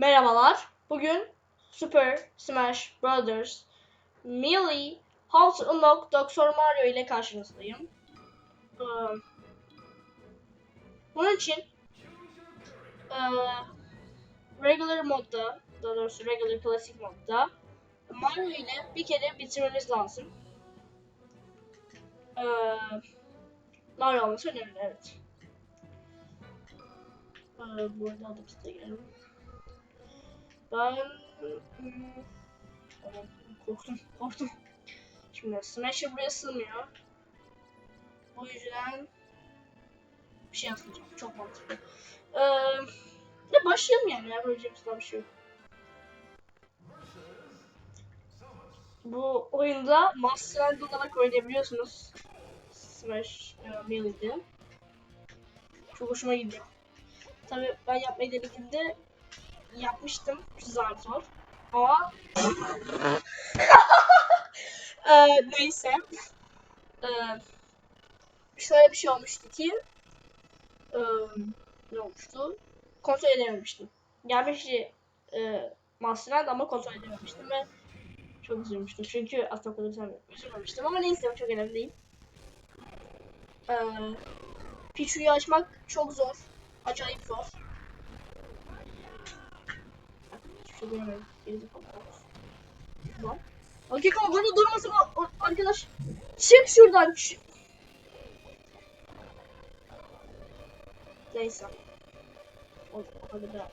Merhabalar. Bugün Super Smash Brothers Melee How to Unlock Dr. Mario ile karşınızdayım. Bunun için regular modda, daha doğrusu regular classic modda Mario ile bir kere bitirmeniz lazım. Mario olması önemli, evet. Ee, burada alıp size gelelim. Ben hmm, korktum, korktum. Şimdi Smash'e buraya sığmıyor. O yüzden bir şey yapmayacağım. Çok mantıklı. Ee, de başlayalım yani. Ya. Böyle daha bir şey. Bu oyunda Master Hand olarak oynayabiliyorsunuz. Smash e, Melee'de. Çok hoşuma gidiyor. Tabi ben yapmayı denediğimde yapmıştım zar zor. Ama ee, neyse. Ee, şöyle bir şey olmuştu ki ee, ne olmuştu? Kontrol edememiştim. Gelmişti e, Master'dan ama kontrol edememiştim ve çok üzülmüştüm. Çünkü aslında kadar üzülme- üzülmemiştim ama neyse çok önemli değil. Ee, Pichu'yu açmak çok zor. Acayip zor. Göremedim. Gerizekalı. Tamam. Hakikaten bana durmasın arkadaş. Çık şuradan. Çık. Neyse. O, kadar da.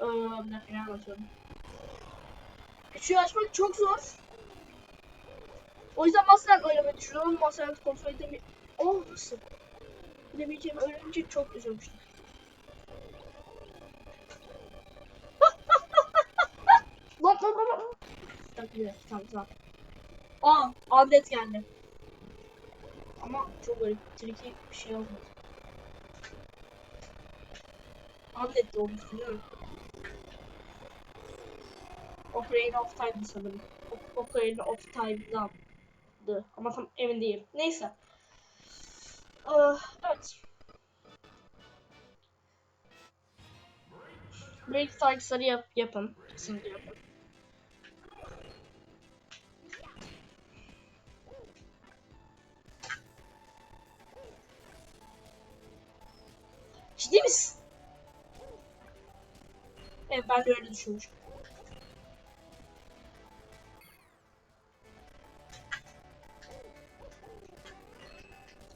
Ee, bir dakika ne anlatıyorum. Şu açmak çok zor. O yüzden Masterhand oynamayı düşünüyorum. Masterhand kontrol edemi... Oh nasıl? Edemeyeceğimi öğrenince çok üzülmüştüm. Dakika, Tamam tamam. Aa, Undead geldi. Ama çok böyle tricky bir şey olmadı. Undead de olmuş değil mi? Ocarina of Time sanırım. Ocarina of Time'dandı. Ama tam emin değilim. Neyse. Ee, evet. Break Strikes'ları yap yapın. Kesinlikle yapın. Ciddi misin? Evet ben de öyle düşünmüştüm.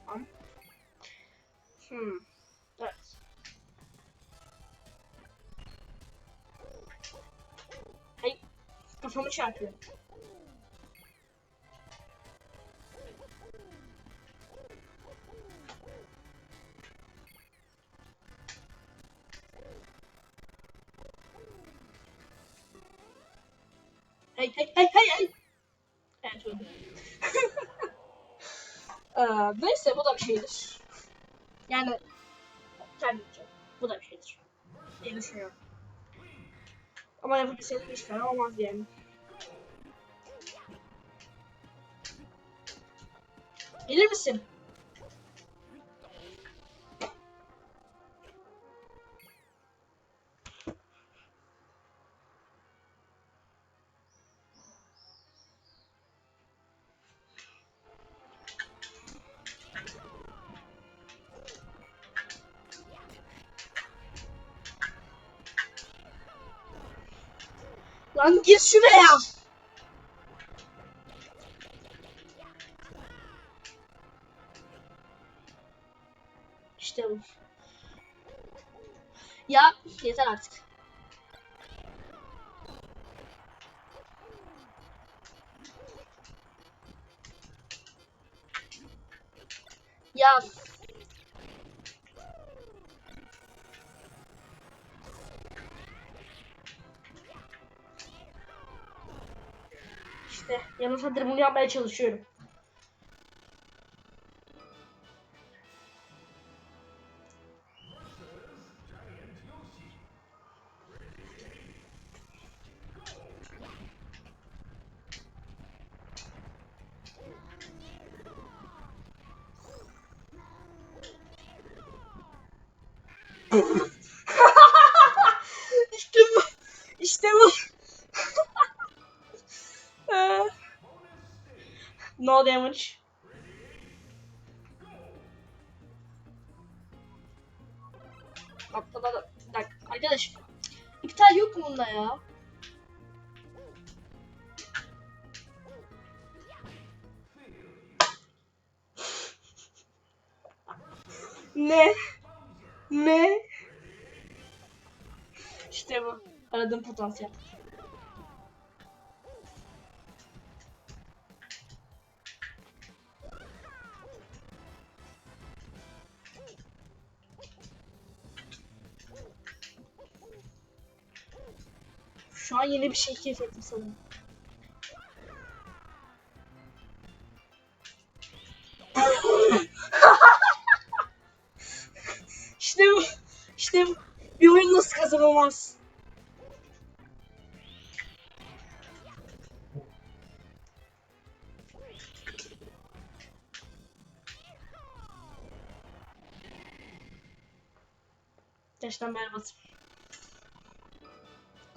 Tamam. Hmm. Evet. Hey, kafamı çarpıyor. Hey hey hey hey hey. Evet. Ee, neyse bu da bir şeydir. Yani kendimce bu da bir şeydir. diye düşünüyorum. Ama yapabilseydim hiç fena olmaz yani. Gelir misin? Lan gir şuraya. İşte bu. Ya yeter artık. Ya işte. Yarım saattir bunu yapmaya çalışıyorum. no damage. Atladı. Bir dakika. Arkadaş. İptal yok mu bunda ya? Ne? Ne? İşte bu. Aradığım potansiyel. Yeni bir şey keşfettim sanırım. İşte bu. İşte bu. Bir oyun nasıl kazanılmaz? Gerçekten berbat.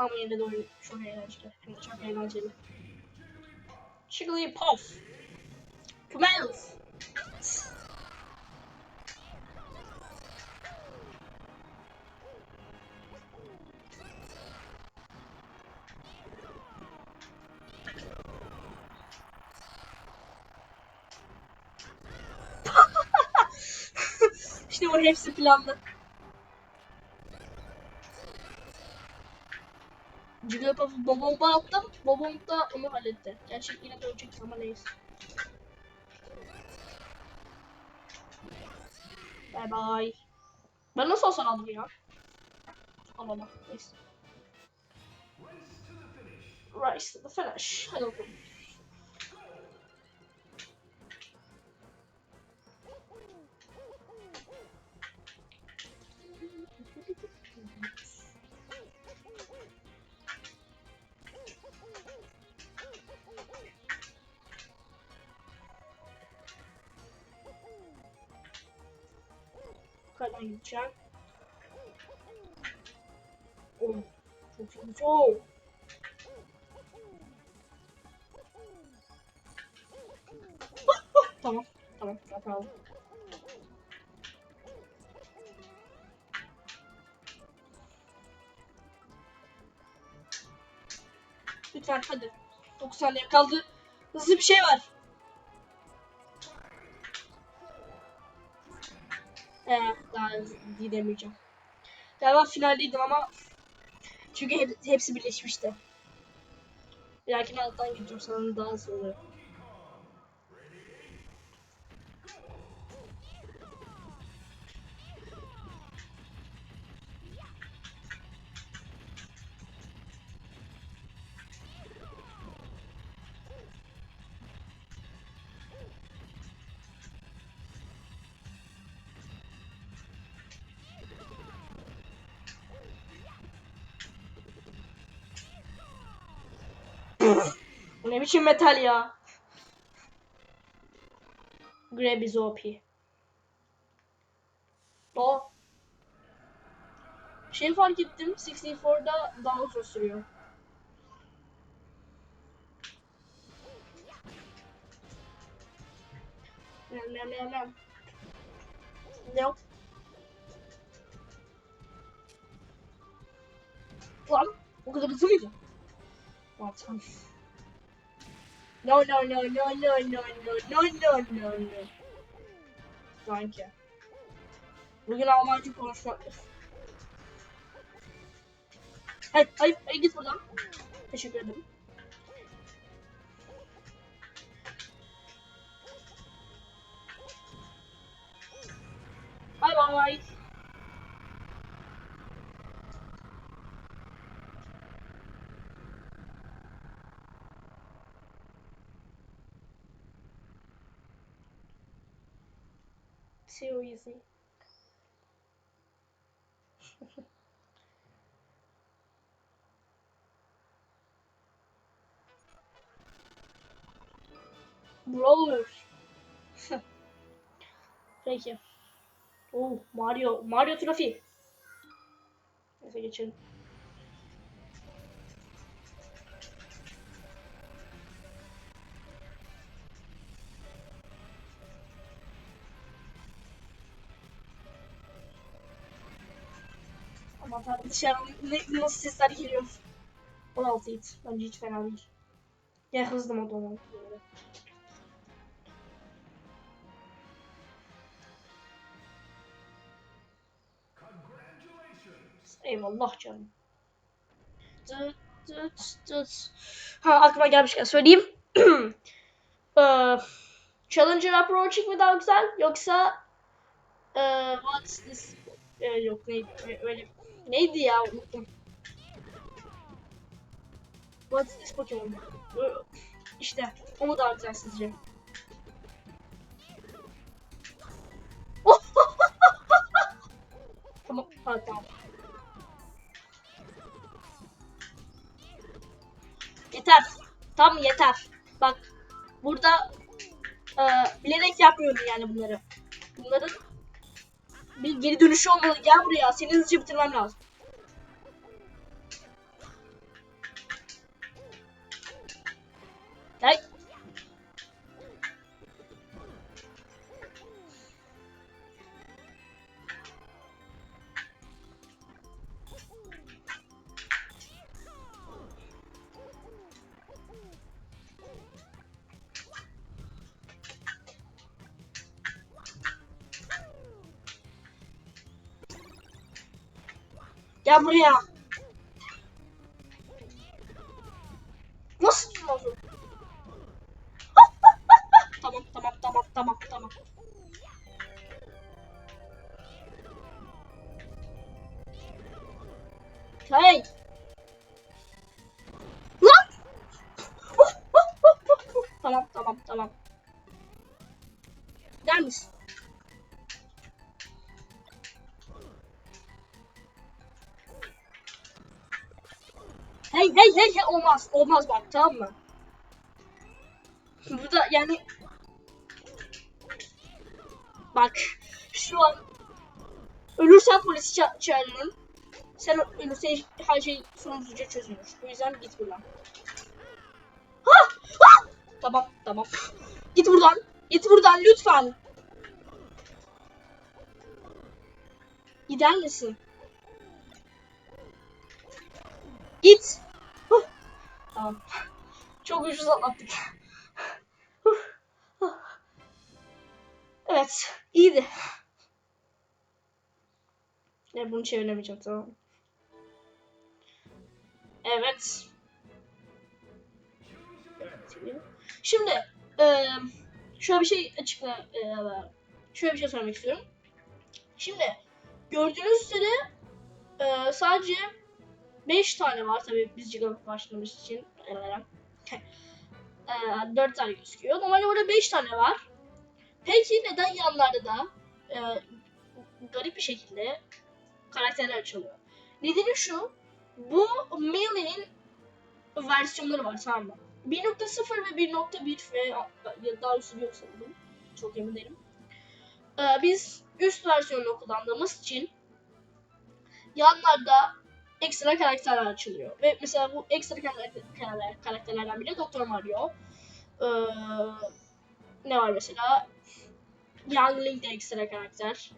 Tam yerine doğru çok eğlenceli. Çünkü çok eğlenceli. Jigglypuff. Kumelus. işte o hepsi planlı. Jigglypuff'u Bobomba attım. Bobomb da onu halletti. Gerçi yine de ölecek ama neyse. Bye bye. Ben nasıl olsan aldım ya? Alamadım. Neyse. Rise to the finish. Hadi bakalım. Yukarıdan gideceğim. Oh, çok iyi, çok. tamam, tamam, tamam. Lütfen hadi. 9 saniye kaldı. Hızlı bir şey var. Ee, daha gidemeyeceğim. Galiba finaldeydim ama çünkü hep, hepsi birleşmişti. Bir dahakine alttan gideceğim sanırım daha hızlı Bu ne biçim metal ya? Grab is OP. O. Şey fark ettim. 64'da daha uzun sürüyor. Nem nem nem nem. Yok. Lan o kadar hızlı mıydı? Tamam. No no no no no no no no no no no. Sanki. Bugün Almanca konuşmak. Hayır hayır hayır git buradan. Teşekkür ederim. Bye bye. Easy. Brawler. Peki. Oh Mario. Mario Trophy. Neyse geçelim. Tanrım dışarıdan ne, nasıl sesler geliyor. 16 hit. Bence hiç fena değil. Ya hızlı mod olmalı. Eyvallah canım. Dıt dıt dıt. Ha aklıma gelmişken söyleyeyim. Eee, Challenger approaching mi daha güzel yoksa eee what's this? Eee, yok neydi öyle neydi ya unuttum. What's this Pokemon? İşte o mu daha güzel sizce? tamam, ha, tamam. Yeter. Tam yeter. Bak burada e, bilerek yapmıyorum yani bunları. Bunların geri dönüşü olmalı. Gel buraya. Seni hızlıca bitirmem lazım. Gel. Gel buraya. Nasıl tutmaz o? tamam tamam tamam tamam tamam. Hey. Lan. tamam tamam tamam. Gel Hey hey hey hey olmaz olmaz bak tamam mı? Burada yani bak şu an ölürsen polisi ça çağırırım. Sen ölürsen her şey sonsuzca çözülür. O yüzden git buradan. Ha! Ha! Tamam tamam. Git buradan. Git buradan lütfen. Gider misin? Git. Tamam. Çok ucuz atlattık. Evet. iyiydi. Ne bunu çeviremeyeceğim tamam. Evet. Şimdi eee şöyle bir şey açıkla eee, şöyle bir şey söylemek istiyorum. Şimdi gördüğünüz üzere eee, sadece 5 tane var tabii biz Gigabit başlamış için. Eee 4 tane gözüküyor. Normalde burada 5 tane var. Peki neden yanlarda da eee, garip bir şekilde karakterler açılıyor? Nedeni şu. Bu Melee'nin versiyonları var tamam mı? 1.0 ve 1.1 ve ya daha doğrusu yok sanırım. Çok emin değilim. Ee, biz üst versiyonunu kullandığımız için yanlarda ekstra karakterler açılıyor. Ve mesela bu ekstra karakterler, karakterlerden biri Doktor Mario. Ee, ne var mesela? Young Link de ekstra karakter.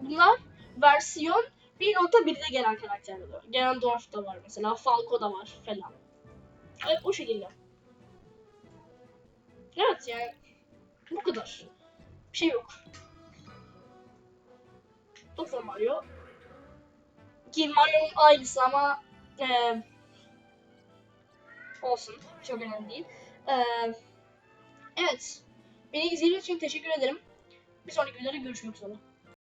Bunlar versiyon 1.1'de gelen karakterler oluyor. Ganondorf da var mesela, Falco da var falan. Evet, o şekilde. Evet yani bu kadar. Bir şey yok. Doktor Mario. Ki Mario'nun aynısı ama eee olsun. Çok önemli değil. Eee evet. Beni izlediğiniz için teşekkür ederim. Bir sonraki videoda görüşmek üzere.